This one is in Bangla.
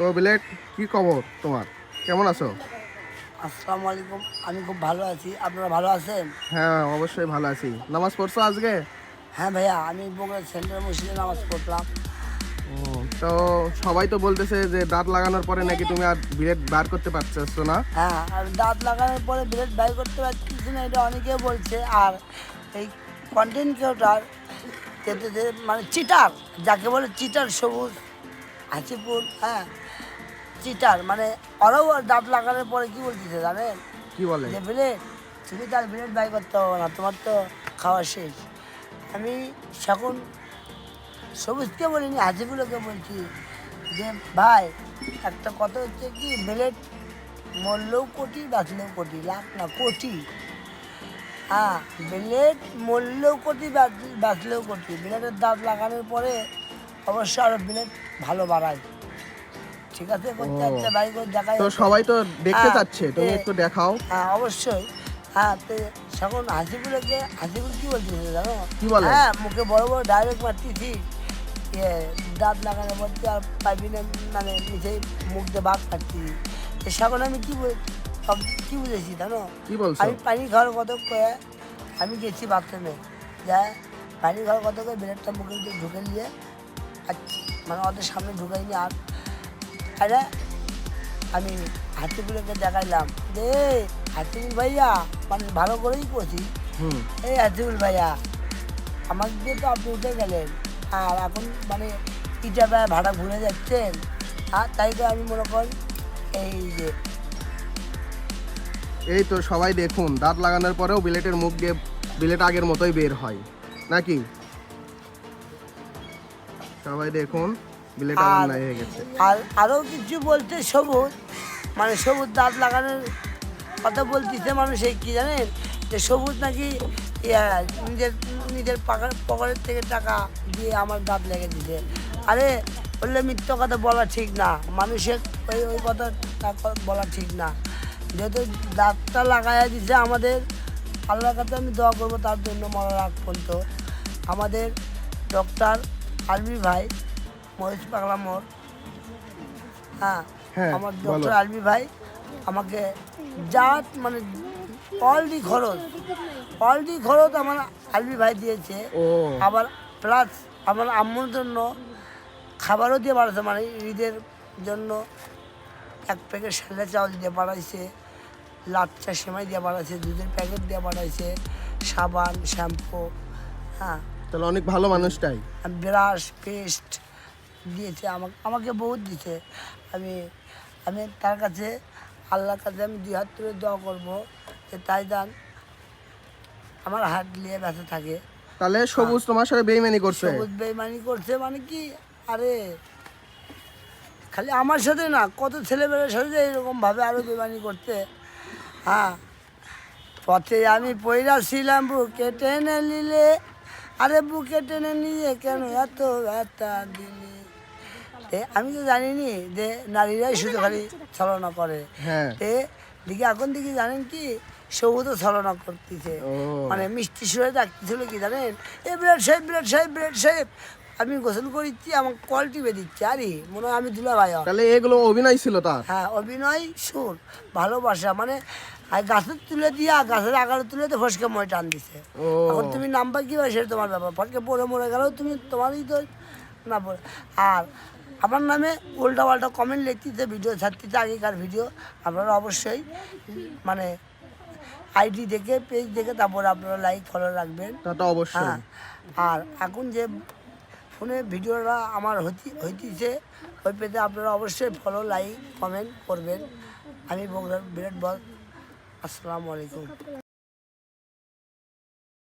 তো বিলেট কি খবর তোমার? কেমন আছো? আসসালামু আলাইকুম আমি খুব ভালো আছি। আপনারা ভালো আছেন? হ্যাঁ অবশ্যই ভালো আছি। নামাজ পড়ছো আজকে? হ্যাঁ ভাইয়া আমি বগুড়া সেন্ট্রাল মসজিদে নামাজ পড়লাম। তো সবাই তো বলতেছে যে দাঁত লাগানোর পরে নাকি তুমি আর বিলেট বার করতে পারছ না। হ্যাঁ আর দাঁত লাগানোর পরে ব্লেড বাই করতে পারছি না এটা অনেকে বলছে। আর এই কন্টেন্ট ক্রিয়েটার মানে চিটার যাকে বলে চিটার সবুজ হাসিপুর হ্যাঁ চিটার মানে ওরাও দাঁত লাগানোর পরে কি বলতেছে জানেন? কি বলে? যে ব্লেড তুমি তার ব্লেড বাই করতে হবে না তোমার তো খাওয়া শেষ। আমি সকল সবুজকে বলিনি হাজিগুলোকে বলছি যে ভাই একটা কথা হচ্ছে কি ব্লেড মরলেও কোটি বাঁচলেও কোটি লাখ না কোটি হ্যাঁ ব্লেড মরলেও কোটি বাঁচ- বাঁচলেও কোটি ব্লেডের দাঁত লাগানোর পরে অবশ্যই আরও ব্লেড ভালো বাড়ায়। ঠিক আছে? করতে। একটা বাই করে দেখাই তো সবাই তো দেখতে হ্যাঁ, চাচ্ছে তুমি একটু দেখাও। হ্যাঁ অবশ্যই। হ্যাঁ তো হাসিগুলোকে হাসিগুলো কি জানো? কি বলে? হ্যাঁ মুখে বড় বড় ডাইরেক্ট মারতেছি। ইয়ে দাঁত লাগানোর মধ্যে আর পাইবি না মানে নিচে মুখ দিয়ে বাঘ কাটছি তো সকল আমি কি কি বুঝেছি জানো? আমি পানি খাওয়ার কত কয়ে আমি গেছি বাথরুমে যা পানি খাওয়ার কত করে ব্লেডটা মুখে ঢুকে নিয়ে আচ্ছা মানে ওদের সামনে ঢুকাইনি আর আরে আমি হাতিগুলোকে দেখাইলাম। যে হাতিগুল ভাইয়া মানে ভালো করেই করছি। হুম। এই হাতিগুল ভাইয়া আমাকে দিয়ে তো আপনি উঠে গেলেন। আর এখন মানে ইটা ব্যয় ভাড়া ঘুরে যাচ্ছেন। আর তাই তো আমি মনে করি এই যে এই তো সবাই দেখুন দাঁত লাগানোর পরেও বিলেটের মুখ দিয়ে বিলেট আগের মতোই বের হয়। নাকি? সবাই দেখুন। আমার আর- নাই আর আরও কিছু বলতে সবুজ মানে সবুজ দাঁত লাগানোর কথা বলতেছে মানুষ এই কি জানেন? যে সবুজ নাকি নিজের নিজের পাকা- পকেটের থেকে টাকা দিয়ে আমার দাঁত লেগে দিতে আরে বললে মিথ্যা কথা বলা ঠিক না। মানুষের ওই ওই কথা বলা ঠিক না। যেহেতু দাঁতটা লাগাইয়া দিছে আমাদের আল্লাহর কাছে আমি দোয়া করব তার জন্য মরার আগ পর্যন্ত। আমাদের ডক্টর আরবি ভাই মহেশ পাগলা মোড়। হ্যাঁ হ্যাঁ, আমার বলো। ডক্টর আলবি ভাই আমাকে যা মানে অলডি খরচ অলডি খরচ আমার আলবি ভাই দিয়েছে। আবার প্লাস আমার আম্মুর জন্য খাবারও দিয়ে পাঠাচ্ছে মানে ঈদের জন্য এক প্যাকেট সাদা চাউল দিয়ে পাঠাইছে লাচ্চা সেমাই দিয়ে পাঠাইছে দুধের প্যাকেট দিয়ে পাঠাইছে সাবান শ্যাম্পু হ্যাঁ। তাহলে অনেক ভালো মানুষটাই। ব্রাশ পেস্ট দিয়েছে আমাকে আমাকে বহুত দিছে আমি আমি তার কাছে আল্লাহর কাছে আমি দুই হাত তুলে দোয়া করব যে তাই দান আমার হাত নিয়ে ব্যথা থাকে। তাহলে সবুজ তোমার সাথে বেইমানি করছে? সবুজ বেইমানি করছে মানে কি? আরে খালি আমার সাথে না কত ছেলেমেয়ের সাথে এরকমভাবে আরও বেইমানি করতে হ্যাঁ পথে আমি পয়রা ছিলাম বুকে টেনে নিলে। আরে বুকে টেনে নিয়ে কেন এত ব্যথা দিলি? আমি তো জানিনি যে নারীরাই শুধু খালি ছলনা করে। হ্যাঁ। এ এখন দেখি জানেন কি সবুজও ছলনা করতেছে। মানে মিষ্টি সুরে ডাকতেছিল কি জানেন? এ বিরাট সাহেব বিরাট সাহেব বিরাট সাহেব আমি গোসল করিচ্ছি আমার কল টিপে দিচ্ছি। আরে মনে হয় আমি দুলা ভাই তাহলে এগুলো অভিনয় ছিল তার? হ্যাঁ অভিনয় সুর ভালোবাসা। মানে আর গাছের তুলে দিয়া গাছের আগারে তুলে তো ফসকে মই টান দিছে। এখন তুমি নাম্বার কি হয় সেটা তোমার ব্যাপার। ফটকে পড়ে মরে গেলেও তুমি তোমারই তো না পড়ে। আর আমার নামে উল্টা পাল্টা কমেন্ট লিখতেছে ভিডিও ছাড়তেছে আগেকার ভিডিও আপনারা অবশ্যই মানে আইডি দেখে পেজ দেখে তারপরে আপনারা লাইক ফলো রাখবেন। অবশ্যই। হ্যাঁ আর এখন যে ফোনে ভিডিওটা আমার হইতে হইতেছে ওই পেজে আপনারা অবশ্যই ফলো লাইক কমেন্ট করবেন। আমি বগুড়ার বিরাট বল। আসসালামু আলাইকুম।